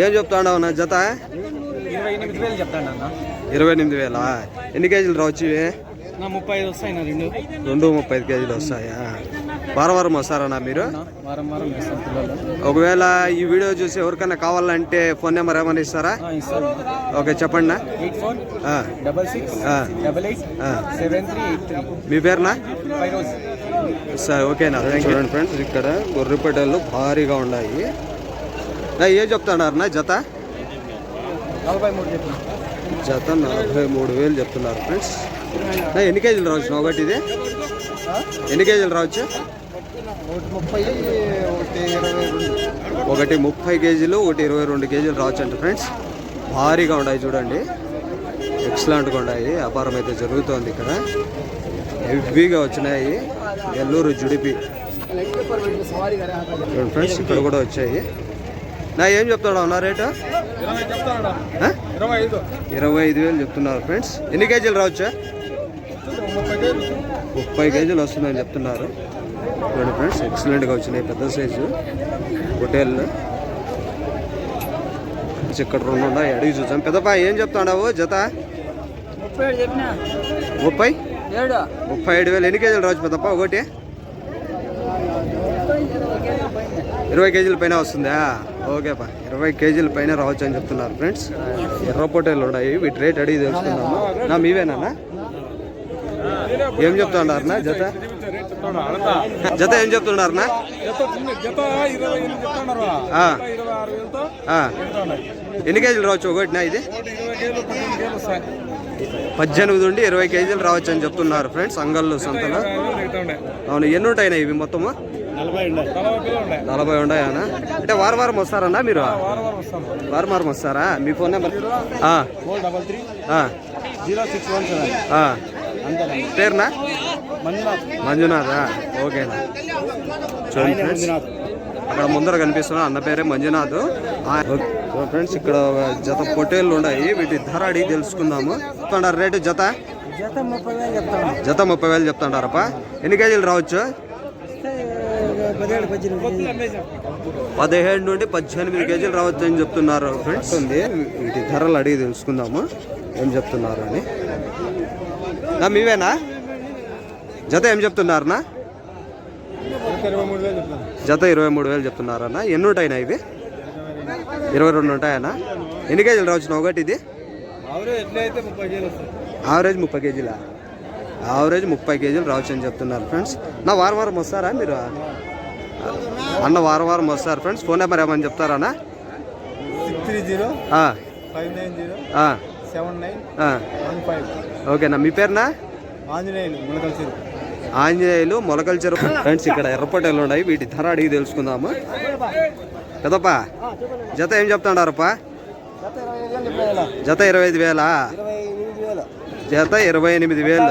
ఏం చెప్తాండవు నా జత? ఇరవై ఎనిమిది వేలు? అన్న ఎన్ని కేజీలు రావచ్చు ముప్పై ఐదు వస్తాయి నా రెండు. రెండు ముప్పై ఐదు కేజీలు వస్తాయా? వారం వారం వస్తారన్నా మీరు? వారం వారం ఒకవేళ ఈ వీడియో చూసి ఎవరికైనా కావాలంటే ఫోన్ నెంబర్ ఏమైనా ఇస్తారా? ఓకే చెప్పండి మీ పేరునా? సరే ఓకేనా చూడండి ఫ్రెండ్స్ ఇక్కడ గొర్రెపేటలు భారీగా ఉన్నాయి. ఏం చెప్తున్నారు నా జత? జత నలభై మూడు వేలు చెప్తున్నారు ఫ్రెండ్స్ నా ఎన్ని కేజీలు రావచ్చు? ఒకటి ఇది? ఎన్ని కేజీలు రావచ్చు? ఒకటి ముప్పై కేజీలు ఒకటి ఇరవై రెండు కేజీలు రావచ్చు అంట ఫ్రెండ్స్ భారీగా ఉన్నాయి చూడండి. ఎక్సలెంట్గా ఉన్నాయి. వ్యాపారం అయితే జరుగుతోంది ఇక్కడ. హెవీగా వచ్చినాయి. నెల్లూరు జుడిపి. ఫ్రెండ్స్ ఇక్కడ కూడా వచ్చాయి. నా ఏం చెప్తాడు నా రేటు? ఇరవై ఐదు. వేలు చెప్తున్నారు ఫ్రెండ్స్. ఎన్ని కేజీలు రావచ్చు? ముప్పై కేజీలు. వస్తుందని చెప్తున్నారు. చూడండి ఫ్రెండ్స్ ఎక్సలెంట్గా వచ్చినాయి పెద్ద సైజు. హోటల్. ఇక్కడ రెండు ఉన్నాయి అడిగి చూసాం పెద్దపా ఏం చెప్తాడావు? జత? ముప్పై ముప్పై ఏడు వేలు. ఎన్ని కేజీలు రావచ్చు పెద్దప్ప? ఒకటి? ఇరవై కేజీల పైన వస్తుందా? ఓకేపా ఇరవై కేజీల పైన రావచ్చు అని చెప్తున్నారు ఫ్రెండ్స్. ఎర్ర పొట్టేలు ఉన్నాయి వీటి రేట్ అడిగి తెలుసుకున్నాము నా మీవేనా ఏం చెప్తున్నారు జత? జత ఏం చెప్తున్నారనా చెప్తున్నారు ఎన్ని కేజీలు రావచ్చు ఒకటినా ఇది? పద్దెనిమిది నుండి ఇరవై కేజీలు రావచ్చు అని చెప్తున్నారు ఫ్రెండ్స్ అంగళ్ళు సంతలో. అవును ఎన్ని ఉంటాయినా ఇవి మొత్తము? నలభై ఉన్నాయి. అంటే వారం వారం వస్తారన్నా మీరు? వారం వారం వస్తాం. వారం వారం వస్తారా? మీ ఫోన్ నెంబర్? పేరునా? మంజునాథ్. ఓకేనా అక్కడ ముందర కనిపిస్తున్న అన్న పేరే మంజునాథ్. ఫ్రెండ్స్ ఇక్కడ జత పొట్టేళ్ళు ఉన్నాయి. వీటి ధర అడిగి తెలుసుకుందాము. రేటు జత? జత ముప్పై వేలు చెప్తాను. జత ముప్పై వేలు చెప్తున్నారప్ప ఎన్ని కేజీలు రావచ్చు? పదిహేడు నుండి పద్దెనిమిది కేజీలు రావచ్చు అని చెప్తున్నారు ఫ్రెండ్స్ ఉంది. వీటి ధరలు అడిగి తెలుసుకుందాము. ఏం చెప్తున్నారు అని. నా మీవేనా? జత ఏం చెప్తున్నారనా జత ఇరవై మూడు వేలు చెప్తున్నారన్నా. ఎన్ని ఉంటాయినా ఇవి? ఇరవై రెండు ఉంటాయనా ఎన్ని కేజీలు రావచ్చు ఒకటి ఇది? ఆవరేజ్ ముప్పై ఆవరేజ్ ముప్పై కేజీలా? ఆవరేజ్ ముప్పై కేజీలు రావచ్చు అని చెప్తున్నారు ఫ్రెండ్స్ నా వారం వారం వస్తారా మీరు? అన్న వారం వారం వస్తారు ఫ్రెండ్స్. ఫోన్ నెంబర్ ఏమని చెప్తారా six three zero five nine zero seven nine one five. ఓకేనా మీ పేరునా? ఆంజనేయులు మునకల్సిరు ఆంజనేయులు మొలకల చెరువు. ఫ్రెండ్స్ ఇక్కడ ఎర్రపట్టెలు ఉన్నాయి వీటి ధర అడిగి తెలుసుకుందాము. కదప్పా జత ఏం చెప్తాడారప్పా? జత ఇరవై ఐదు వేలు? జత ఇరవై ఎనిమిది వేలు.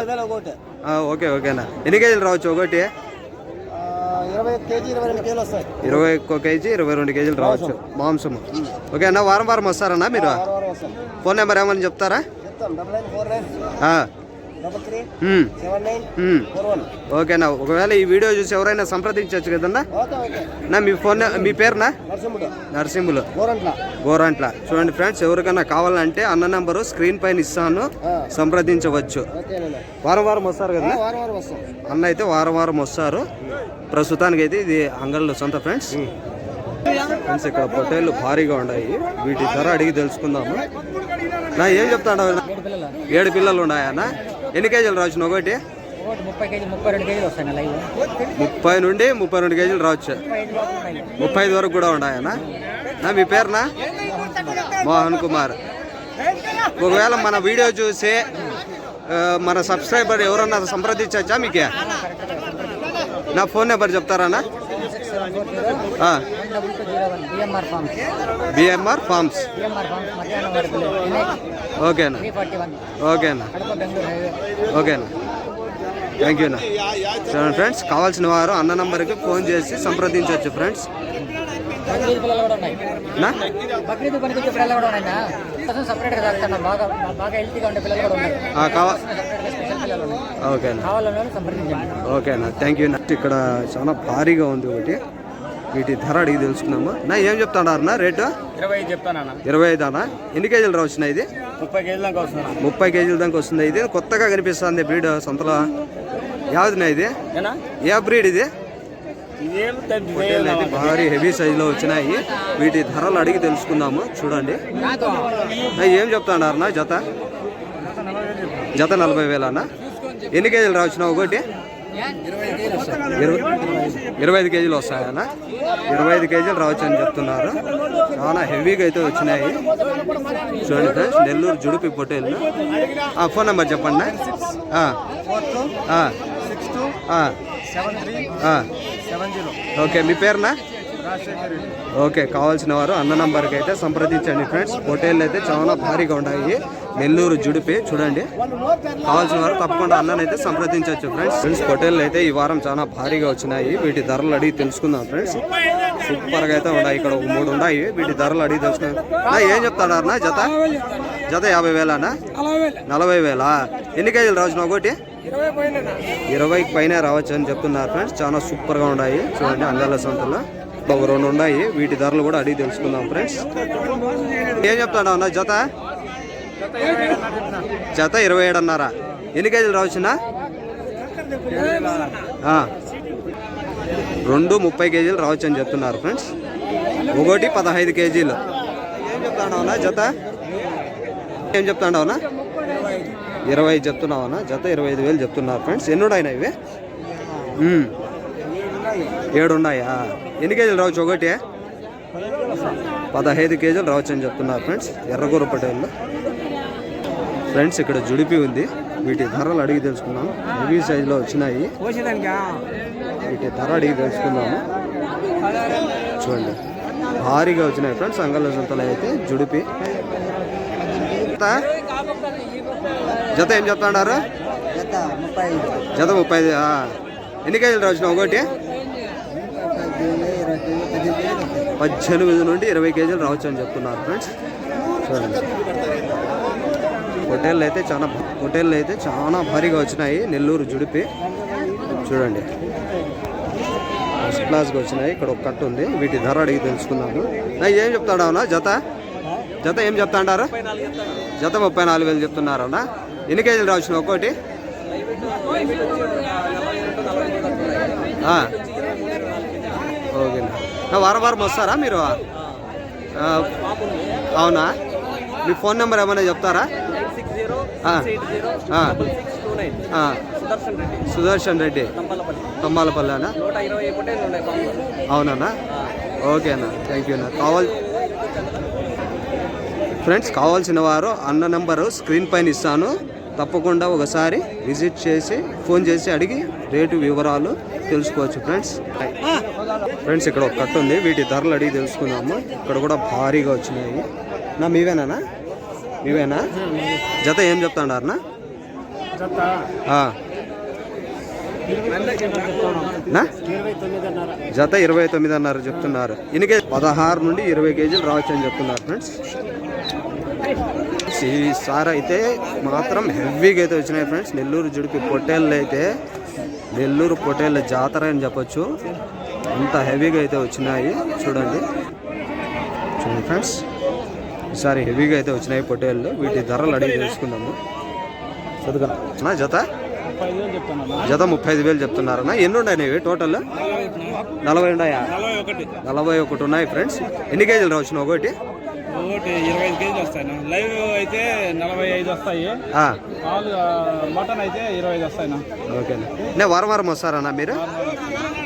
ఓకే ఓకేనా ఎన్ని కేజీలు రావచ్చు ఒకటి? ఇరవై ఒక్క కేజీ ఇరవై రెండు కేజీలు రావచ్చు. మాంసము. ఓకేనా వారం వారం వస్తారన్నా మీరు? ఫోన్ నెంబర్ ఏమని చెప్తారా? ఓకేనా ఒకవేళ ఈ వీడియో చూసి ఎవరైనా సంప్రదించవచ్చు కదన్నా? Okay okay. నా మీ ఫోన్ మీ పేరునా? నరసింహులు గోరంట్ల. చూడండి ఫ్రెండ్స్ ఎవరికైనా కావాలంటే అన్న నెంబరు స్క్రీన్ పైన ఇస్తాను. సంప్రదించవచ్చు. వారం వారం వస్తారు కదా అన్న అయితే వారం వారం వస్తారు. ప్రస్తుతానికి అయితే ఇది అంగళ్ళు సొంత ఫ్రెండ్స్ ఫ్రెండ్స్ ఇక్కడ పొట్టేళ్ళు భారీగా ఉన్నాయి. వీటి ధర అడిగి తెలుసుకుందాము. నా ఏం చెప్తాడు? ఏడు పిల్లలు ఉన్నాయన్న ఎన్ని కేజీలు రావచ్చు ఒకటి ఒకటి? ముప్పై నుండి ముప్పై రెండు కేజీలు రావచ్చు. ముప్పై ఐదు వరకు కూడా ఉన్నాయన్న నా మీ పేరునా? మోహన్ కుమార్. ఒకవేళ మన వీడియో చూసి మన సబ్స్క్రైబర్ ఎవరన్నా సంప్రదించచ్చా మీకే? నా ఫోన్ నెంబర్ చెప్తారా బిఎంఆర్ ఫార్మ్స్ ఓకేనా ఓకేనా ఓకేనా థ్యాంక్ యూనా చూడండి ఫ్రెండ్స్ కావాల్సిన వారు అన్న. నంబర్కి ఫోన్ చేసి సంప్రదించవచ్చు ఫ్రెండ్స్ బక్రీద్ నా పిల్లలు కూడా ఉన్నాయి సపరేట్గా తాగుతున్నాం బాగా బాగా హెల్తీగా ఉండే పిల్లలు కూడా ఉన్నాయి సంప్రదించండి. ఓకేనా? థ్యాంక్ యూ నెక్స్ట్ ఇక్కడ చాలా భారీగా ఉంది ఒకటి. వీటి ధర అడిగి తెలుసుకుందాము? నా ఏం చెప్తాడారు నా రేటు? ఇరవై ఐదు ఇరవై ఐదు? అన్న ఎన్ని కేజీలు రావచ్చున్నా ఇది? ముప్పై కేజీల దాకా వస్తున్నా ముప్పై కేజీల దాకా వస్తుంది ఇది. కొత్తగా కనిపిస్తుంది బ్రీడ్ సంతలో. యావదినా ఇది? ఏ బ్రీడ్ ఇది? భారీ హెవీ సైజులో వచ్చినాయి. వీటి ధరలు అడిగి తెలుసుకుందాము? చూడండి. ఏం చెప్తాడారు నా జత? జత నలభై వేలన్నా ఎన్ని కేజీలు రావచ్చున్నావు ఒకటి? ఇరవై ఐదు కేజీలు వస్తాయన్నా. ఇరవై ఐదు కేజీలు రావచ్చు అని చెప్తున్నారు. చాలా హెవీగా అయితే వచ్చినాయి. చూడండి ఫ్రెండ్స్ నెల్లూరు జుడిపి పొట్టేళ్ళు ఆ, ఫోన్ నెంబర్ చెప్పండి. Six two seven three seven zero okay మీ పేరునా? ఓకే కావాల్సిన వారు అన్న నంబర్కి అయితే సంప్రదించండి ఫ్రెండ్స్. హోటళ్ళు అయితే చాలా భారీగా ఉన్నాయి. నెల్లూరు జుడిపి చూడండి. కావాల్సిన వారు తప్పకుండా అన్ననైతే సంప్రదించవచ్చు ఫ్రెండ్స్. ఫ్రెండ్స్ హోటళ్ళు అయితే ఈ వారం చాలా భారీగా వచ్చినాయి. వీటి ధరలు అడిగి తెలుసుకుందాం ఫ్రెండ్స్. సూపర్గా అయితే ఉన్నాయి. ఇక్కడ ఒక మూడు ఉన్నాయి. వీటి ధరలు అడిగి తెలుసుకుందాం. ఏం చెప్తాడు అన్న జత? జత యాభై వేలానా? నలభై వేలా? ఎన్ని కేజీలు రావచ్చు ఒకటి? ఇరవైకి పైన రావచ్చు అని చెప్తున్నారు ఫ్రెండ్స్. చాలా సూపర్గా ఉన్నాయి. చూడండి అందాల సంతలో. ఒక రెండు ఉన్నాయి. వీటి ధరలు కూడా అడిగి తెలుసుకుందాం ఫ్రెండ్స్ ఏం చెప్తాడు అన్న జత? జత ఇరవై ఏడు అన్నారా? ఎన్ని కేజీలు రావచ్చునా రెండు ముప్పై కేజీలు రావచ్చు అని చెప్తున్నారు ఫ్రెండ్స్ ఒకటి పదహైదు కేజీలు. ఏం చెప్తాడవునా జత? ఏం చెప్తాడవునా ఇరవై ఐదు చెప్తున్నావునా జత ఇరవై ఐదు వేలు చెప్తున్నారు ఫ్రెండ్స్ ఎన్నుడైనా ఇవి? ఏడు ఉన్నాయా ఎన్ని కేజీలు రావచ్చు ఒకటి? పదహైదు కేజీలు రావచ్చు అని చెప్తున్నారు ఫ్రెండ్స్ ఎర్రగూర పటేళ్ళు ఫ్రెండ్స్ ఇక్కడ జుడిపి ఉంది. వీటి ధరలు అడిగి తెలుసుకుందాం. హెవీ సైజులో వచ్చినాయి. వీటి ధర అడిగి తెలుసుకుందాము. చూడండి. భారీగా వచ్చినాయి ఫ్రెండ్స్ అంగళ్ళ సంతలో అయితే జుడిపి. జత? ఏం ముప్పై జత ముప్పై ఐదు. ఎన్ని కేజీలు రాసిన ఒకటి? పద్దెనిమిది నుండి ఇరవై కేజీలు రావచ్చు అని చెప్తున్నారు ఫ్రెండ్స్. చూడండి. హోటళ్ళు అయితే చాలా హోటళ్ళు అయితే చాలా భారీగా వచ్చినాయి. నెల్లూరు జుడిపి. చూడండి. ఫస్ట్ క్లాస్గా వచ్చినాయి. ఇక్కడ ఒక కట్టు ఉంది. వీటి ధర అడిగి తెలుసుకున్నాను ఏం చెప్తాడు అవునా జత? జత ఏం చెప్తా అంటారు జత ముప్పై నాలుగు వేలు చెప్తున్నారు అవునా ఎన్ని కేజీలు రావచ్చు ఒక్కోటి? వారం వారం వస్తారా మీరు? అవునా? మీ ఫోన్ నెంబర్ ఏమైనా చెప్తారా? సుదర్శన్ రెడ్డి. తమ్మాలపల్లినా అవునా ఓకేనా థ్యాంక్ యూ అన్న. కావాలి ఫ్రెండ్స్ కావాల్సిన వారు అన్న నెంబరు స్క్రీన్ పైన ఇస్తాను. తప్పకుండా ఒకసారి విజిట్ చేసి ఫోన్ చేసి అడిగి రేటు వివరాలు తెలుసుకోవచ్చు ఫ్రెండ్స్. ఫ్రెండ్స్ ఇక్కడ ఒక కట్ట ఉంది. వీటి ధరలు అడిగి తెలుసుకుందాము. ఇక్కడ కూడా భారీగా వచ్చినాయి. నా మీవేనా మీవేనా? జత ఏం చెప్తాడారనా? జత. ఇరవై తొమ్మిది అన్నారు చెప్తున్నారు. కేజీ పదహారు నుండి ఇరవై కేజీలు రావచ్చు అని చెప్తున్నారు ఫ్రెండ్స్. ఈసారి అయితే మాత్రం హెవీగా అయితే వచ్చినాయి ఫ్రెండ్స్. నెల్లూరు జుడిపి పొట్టేళ్ళు అయితే నెల్లూరు పొట్టేళ్ళ జాతర అని చెప్పొచ్చు. అంత హెవీగా అయితే వచ్చినాయి చూడండి. చూడండి ఫ్రెండ్స్ ఈసారి హెవీగా అయితే వచ్చినాయి పొట్టేళ్ళు. వీటి ధరలు అడిగి తెలుసుకుందాము. నా జత? జత ముప్పై ఐదు వేలు చెప్తున్నారన్నా ఎన్ని ఉన్నాయి టోటల్ నలభై ఉన్నాయా? నలభై ఒకటి ఉన్నాయి ఫ్రెండ్స్ ఎన్ని కేజీలు రావచ్చు ఒకటి? ఒకటి ఇరవై ఐదు కేజీలు వస్తాయి లైవ్ అయితే నలభై ఐదు వస్తాయి. మటన్ అయితే ఇరవై ఐదు వస్తాయి ఓకేనా నే వారం వారం వస్తారన్నా మీరు?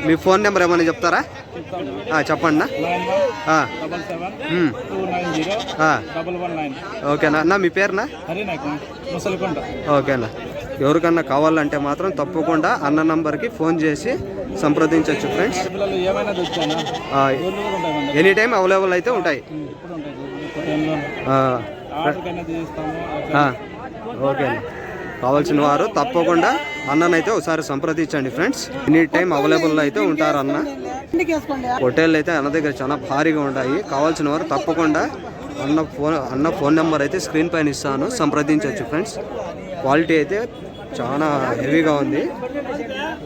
మీ ఫోన్ నెంబర్ ఏమైనా చెప్తారా? చెప్పండి ఓకేనా అన్న. మీ పేరునా? ఓకేనా ఎవరికన్నా కావాలంటే మాత్రం తప్పకుండా అన్న నంబర్కి ఫోన్ చేసి సంప్రదించవచ్చు ఫ్రెండ్స్. ఎనీ టైం అవైలబుల్ అయితే ఉంటాయి. ఓకే కావాల్సిన వారు తప్పకుండా అన్ననైతే ఒకసారి సంప్రదించండి ఫ్రెండ్స్. ఎనీ టైం అవైలబుల్ అయితే ఉంటారు అన్న. హోటల్ అయితే అన్న దగ్గర చాలా భారీగా ఉంటాయి. కావాల్సిన వారు తప్పకుండా అన్న ఫోన్ అన్న ఫోన్ నెంబర్ అయితే స్క్రీన్ పైన ఇస్తాను. సంప్రదించవచ్చు ఫ్రెండ్స్. క్వాలిటీ అయితే చాలా హెవీగా ఉంది.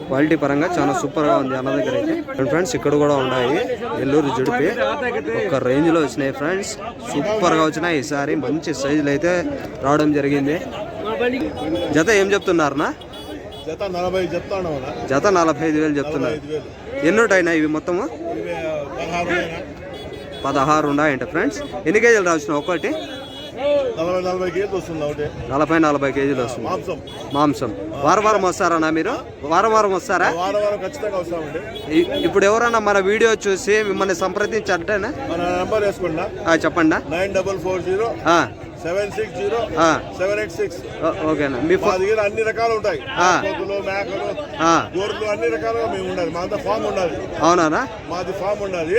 క్వాలిటీ పరంగా చాలా సూపర్గా ఉంది అన్న దగ్గర అయితే. ఫ్రెండ్స్ ఇక్కడ కూడా ఉన్నాయి. ఎల్లూరు జుడిపి. ఒక రేంజ్లో వచ్చినాయి ఫ్రెండ్స్. సూపర్గా వచ్చినాయి. ఈసారి మంచి సైజులు అయితే రావడం జరిగింది. జత ఏం చెప్తున్నారనా జత నలభై చెప్తాను జత నలభై ఐదు వేలు చెప్తున్నారు. ఐదు వేలు. ఎన్ని ఉంటాయినా ఇవి మొత్తము పదహారు ఉన్నాయంట ఫ్రెండ్స్? ఎన్ని కేజీలు రావచ్చు ఒకటి? నలభై నలభై కేజీలు వస్తుంది మాంసం. మాంసం. వారం వారం వస్తారన్నా మీరు? వారం వారం వస్తారా? ఇప్పుడు ఎవరన్నా మన వీడియో చూసి మిమ్మల్ని ఆ, చెప్పండి. Nine double four zero seven six zero seven eight six. ఓకేనా. మీ దగ్గర అన్ని రకాలు ఉంటాయి. కోతులు మేకలు ఆ, గొర్రెలు అన్ని రకాలుగా మేము ఉండాలి. మా అంతా ఫామ్ ఉండాలి. అవునానా? మాది ఫామ్ ఉండాలి.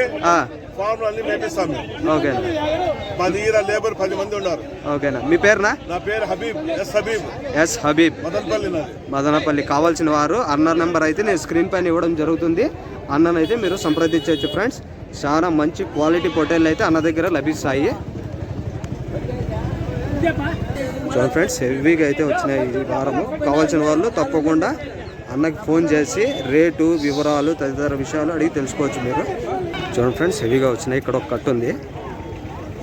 ఫామ్ అన్ని మేపిస్తాం మేము. ఓకేనా. మా దగ్గర లేబర్ పది మంది ఉన్నారు. ఓకేనా. మీ పేరునా? నా పేరు హబీబ్ ఎస్ హబీబ్. ఎస్ హబీబ్. మదన్పల్లి మదనపల్లి కావాల్సిన వారు అన్న నెంబర్ అయితే నేను స్క్రీన్ పైన ఇవ్వడం జరుగుతుంది. అన్ననైతే మీరు సంప్రదించవచ్చు ఫ్రెండ్స్ చాలా మంచి క్వాలిటీ పొటేళ్ళు అయితే అన్న దగ్గర లభిస్తాయి. చూడండి ఫ్రెండ్స్ హెవీగా అయితే వచ్చినాయి ఈ వారము. కావాల్సిన వాళ్ళు తప్పకుండా అన్నకి ఫోన్ చేసి రేటు వివరాలు తదితర విషయాలు అడిగి తెలుసుకోవచ్చు మీరు. చూడండి ఫ్రెండ్స్ హెవీగా వచ్చినాయి. ఇక్కడ ఒక కట్టు ఉంది.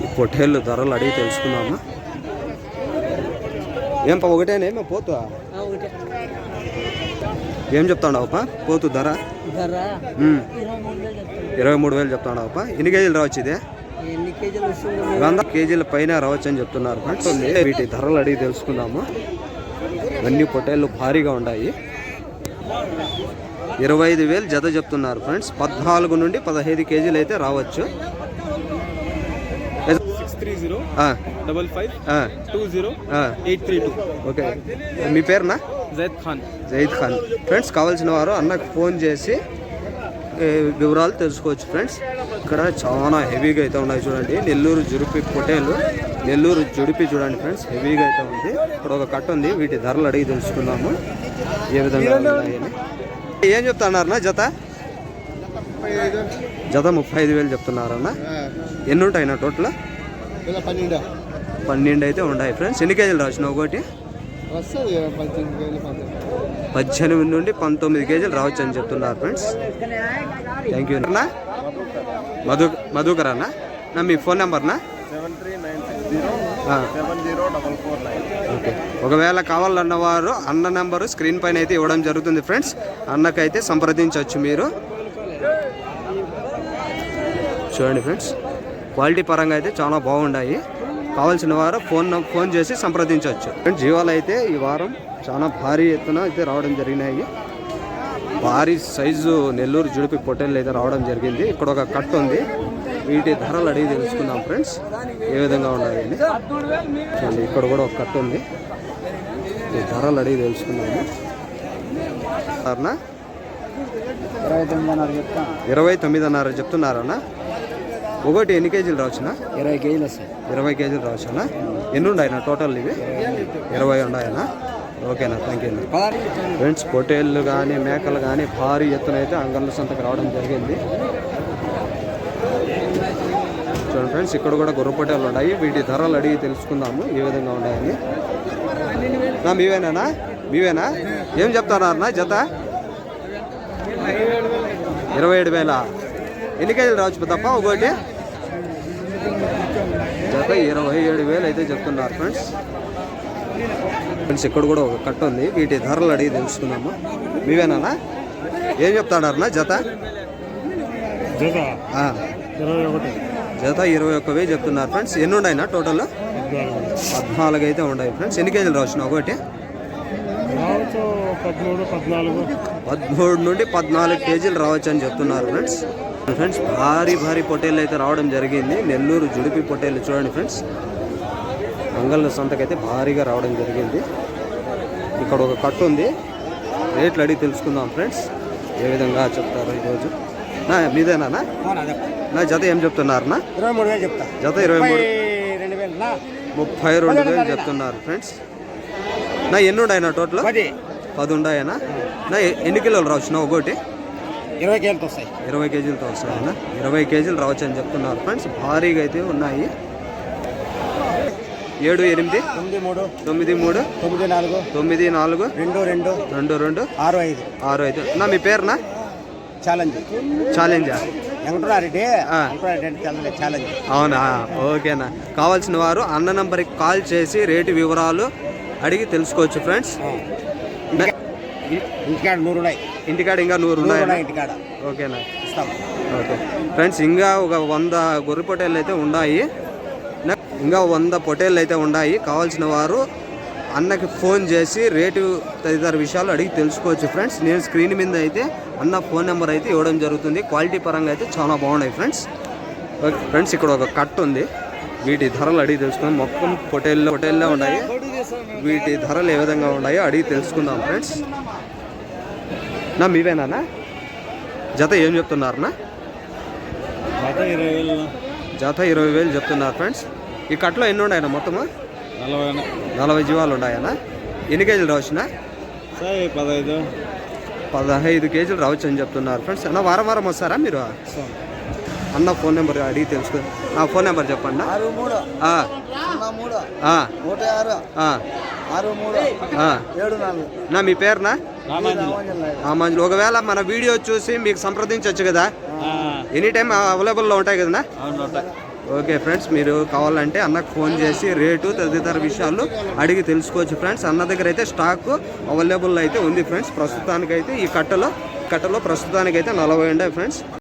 ఈ పొట్టేళ్ళు ధరలు అడిగి తెలుసుకుందాము. ఏం పా ఒకటేనేమో పోతా. ఏం చెప్తాడావప్ప పోతు ధర. ఇరవై మూడు వేలు వేలు చెప్తాడావప్ప ఎన్ని కేజీలు రావచ్చు ఇదే వంద కేజీల పైన రావచ్చు అని చెప్తున్నారు. వీటి ధరలు అడిగి తెలుసుకుందాము. ఇవన్నీ పొట్టేళ్ళు భారీగా ఉన్నాయి. ఇరవై ఐదు వేలు జత చెప్తున్నారు ఫ్రెండ్స్. పద్నాలుగు నుండి పదహైదు కేజీలు అయితే రావచ్చు. Six three zero ah, double five ah, two zero ah, eight three two okay. మీ పేరునా? జైద్ ఖాన్. జయద్ ఖాన్. ఫ్రెండ్స్ కావాల్సిన వారు అన్నకు ఫోన్ చేసి వివరాలు తెలుసుకోవచ్చు ఫ్రెండ్స్. ఇక్కడ చాలా హెవీగా అయితే ఉన్నాయి చూడండి. నెల్లూరు జుడిపి పొటేలు నెల్లూరు జుడిపి చూడండి ఫ్రెండ్స్ హెవీగా అయితే ఉంది. ఇక్కడ ఒక కట్ట ఉంది వీటి ధరలు అడిగి తెలుసుకుందాము. ఏ విధంగా ఉన్నాయని ఏం చెప్తున్నారన్నా జత? జత ముప్పై ఐదు వేలు చెప్తున్నారన్న. ఎన్ని ఉంటాయినా టోటల్? పన్నెండు? పన్నెండు అయితే ఉన్నాయి ఫ్రెండ్స్. ఎన్ని కేజీలు రాసిన ఒకటి? పద్దెనిమిది నుండి పంతొమ్మిది కేజీలు రావచ్చు అని చెప్తున్నారు ఫ్రెండ్స్. థ్యాంక్ యూ అన్న? మధు మధుకర్ అన్న నా మీ ఫోన్ నెంబర్నా? ఓకే. ఒకవేళ కావాలన్న వారు అన్న నెంబరు స్క్రీన్ పైన అయితే ఇవ్వడం జరుగుతుంది ఫ్రెండ్స్. అన్నకైతే సంప్రదించవచ్చు మీరు. చూడండి ఫ్రెండ్స్. క్వాలిటీ పరంగా అయితే చాలా బాగున్నాయి కావాల్సిన వారు ఫోన్ ఫోన్ చేసి సంప్రదించవచ్చు. జీవాలు అయితే ఈ వారం చాలా భారీ ఎత్తున అయితే రావడం జరిగినాయి. భారీ సైజు నెల్లూరు జుడిపి పొట్టేళ్ళు అయితే రావడం జరిగింది. ఇక్కడ ఒక కట్ట ఉంది. వీటి ధరలు అడిగి తెలుసుకుందాం ఫ్రెండ్స్. ఏ విధంగా ఉన్నాయని చూడండి ఇక్కడ కూడా ఒక కట్ట ఉంది. ఈ ధరలు అడిగి తెలుసుకుందాము. సరేనా ఇరవై చెప్తాను ఇరవై తొమ్మిదిన్నర చెప్తున్నారన్నా? ఒకటి ఎన్ని కేజీలు రావచ్చునా? ఇరవై కేజీలు వస్తాయి. ఇరవై కేజీలు రావచ్చునా? ఎన్ని ఉన్నాయన్నా టోటల్ ఇవి? ఇరవై ఉన్నాయన్నా? ఓకేనా థ్యాంక్ యూ ఫ్రెండ్స్ పొటేళ్ళు కానీ మేకలు కానీ భారీ ఎత్తున అయితే అంగళ్ళ సంతకు రావడం జరిగింది. చూడండి ఫ్రెండ్స్ ఇక్కడ కూడా గుర్ర పొటేళ్ళు ఉన్నాయి. వీటి ధరలు అడిగి తెలుసుకుందాము ఏ విధంగా ఉన్నాయని. నా మీవేనా మీవేనా? ఏం చెప్తారన్నా జత? ఇరవై ఏడు వేల. ఎన్ని కేజీలు రావచ్చు తప్ప ఒకటి? జత ఇరవై ఏడు వేలు అయితే చెప్తున్నారు ఫ్రెండ్స్. ఫ్రెండ్స్ ఇక్కడ కూడా ఒక కట్ట ఉంది. వీటి ధరలు అడిగి తెలుసుకుందాము. మీవేనా ఏం చెప్తాడారన్నా జత? జత. ఇరవై ఒకటి. జత ఇరవై ఒక్క వేలు చెప్తున్నారు ఫ్రెండ్స్. ఎన్ని ఉన్నాయినా టోటల్? పద్నాలుగు అయితే ఉన్నాయి ఫ్రెండ్స్. ఎన్ని కేజీలు రావచ్చు ఒకటి? పదమూడు నుండి పద్నాలుగు కేజీలు రావచ్చు అని చెప్తున్నారు ఫ్రెండ్స్. ఫ్రెండ్స్ భారీ భారీ పొట్టేళ్ళు అయితే రావడం జరిగింది. నెల్లూరు జుడిపి పొట్టేళ్ళు చూడండి ఫ్రెండ్స్. అంగళ్ళ సంతకైతే భారీగా రావడం జరిగింది. ఇక్కడ ఒక కట్టు ఉంది. రేట్లు అడిగి తెలుసుకుందాం ఫ్రెండ్స్. ఏ విధంగా చెప్తారు ఈరోజు? నా మీదేనా నా? జత ఏం చెప్తున్నారన్నా? ఇరవై మూడు వేలు చెప్తా. జత ఇరవై మూడు. ముప్పై రెండు వేలు చెప్తున్నారు ఫ్రెండ్స్. నా ఎన్ని ఉన్నాయన్నా టోటల్? పది. ఉన్నాయనా నా ఎన్ని కిలోలు రావచ్చు నా ఒకటి ఇరవై కేజీలతో వస్తాయి. ఇరవై కేజీలతో వస్తాయన్న ఇరవై కేజీలు రావచ్చు అని చెప్తున్నారు ఫ్రెండ్స్. భారీగా అయితే ఉన్నాయి. ఏడు ఎనిమిది? తొమ్మిది మూడు. తొమ్మిది మూడు? తొమ్మిది నాలుగు. తొమ్మిది నాలుగు? రెండు రెండు. రెండు రెండు? ఆరు ఐదు. ఆరు ఐదు. నా మీ పేరునా? ఛాలెంజ్. ఛాలెంజా? వెంకటరారెడ్డి. వెంకటరారెడ్డి ఛాలెంజ్ అవునా? ఓకేనా కావాల్సిన వారు అన్న నంబర్కి కాల్ చేసి రేటు వివరాలు అడిగి తెలుసుకోవచ్చు ఫ్రెండ్స్. ఇంటికాడ నూరు ఉన్నాయి ఇంటికాడ ఇంకా నూరు ఉన్నాయా ఇంటికాడ. ఓకేనా? ఇస్తాం ఓకే. ఫ్రెండ్స్ ఇంకా ఒక వంద గొర్రె పొట్టేళ్ళు అయితే ఉన్నాయి. ఇంకా వంద పొట్టేళ్ళు అయితే ఉన్నాయి. కావాల్సిన వారు అన్నకి ఫోన్ చేసి రేటు తదితర విషయాలు అడిగి తెలుసుకోవచ్చు ఫ్రెండ్స్. నేను స్క్రీన్ మీద అయితే అన్న ఫోన్ నెంబర్ అయితే ఇవ్వడం జరుగుతుంది. క్వాలిటీ పరంగా అయితే చాలా బాగున్నాయి ఫ్రెండ్స్. ఓకే ఫ్రెండ్స్ ఇక్కడ ఒక కట్ ఉంది. వీటి ధరలు అడిగి తెలుసుకుందాం. మొత్తం పొటేల్లో పొటేల్లో ఉన్నాయి. వీటి ధరలు ఏ విధంగా ఉన్నాయో అడిగి తెలుసుకుందాం ఫ్రెండ్స్. నా మీవేనా జత ఏం చెప్తున్నారన్నా ఇరవై వేలు. జత ఇరవై వేలు చెప్తున్నారు ఫ్రెండ్స్. ఈ కట్లో ఎన్ని ఉన్నాయన్న మొత్తము? నలభై నలభై జీవాలు ఉన్నాయన్నా ఎన్ని కేజీలు రావచ్చునా? సరే పదహైదు. పదహైదు కేజీలు రావచ్చు అని చెప్తున్నారు ఫ్రెండ్స్. అన్న వారం వారం వస్తారా మీరు? అన్న ఫోన్ నెంబర్ అడిగి తెలుసుకో నా ఫోన్ నెంబర్ చెప్పండి. నా మీ పేరునా. రామాంజులు ఒకవేళ మన వీడియో చూసి మీకు సంప్రదించవచ్చు కదా? ఎనీ టైం అవైలబుల్లో ఉంటాయి కదనా ఓకే ఫ్రెండ్స్ మీరు కావాలంటే అన్నకు ఫోన్ చేసి రేటు తదితర విషయాలు అడిగి తెలుసుకోవచ్చు ఫ్రెండ్స్. అన్న దగ్గర అయితే స్టాక్ అవైలబుల్ అయితే ఉంది ఫ్రెండ్స్. ప్రస్తుతానికైతే ఈ కట్టలో కట్టలో ప్రస్తుతానికైతే నలభై ఉన్నాయి ఫ్రెండ్స్.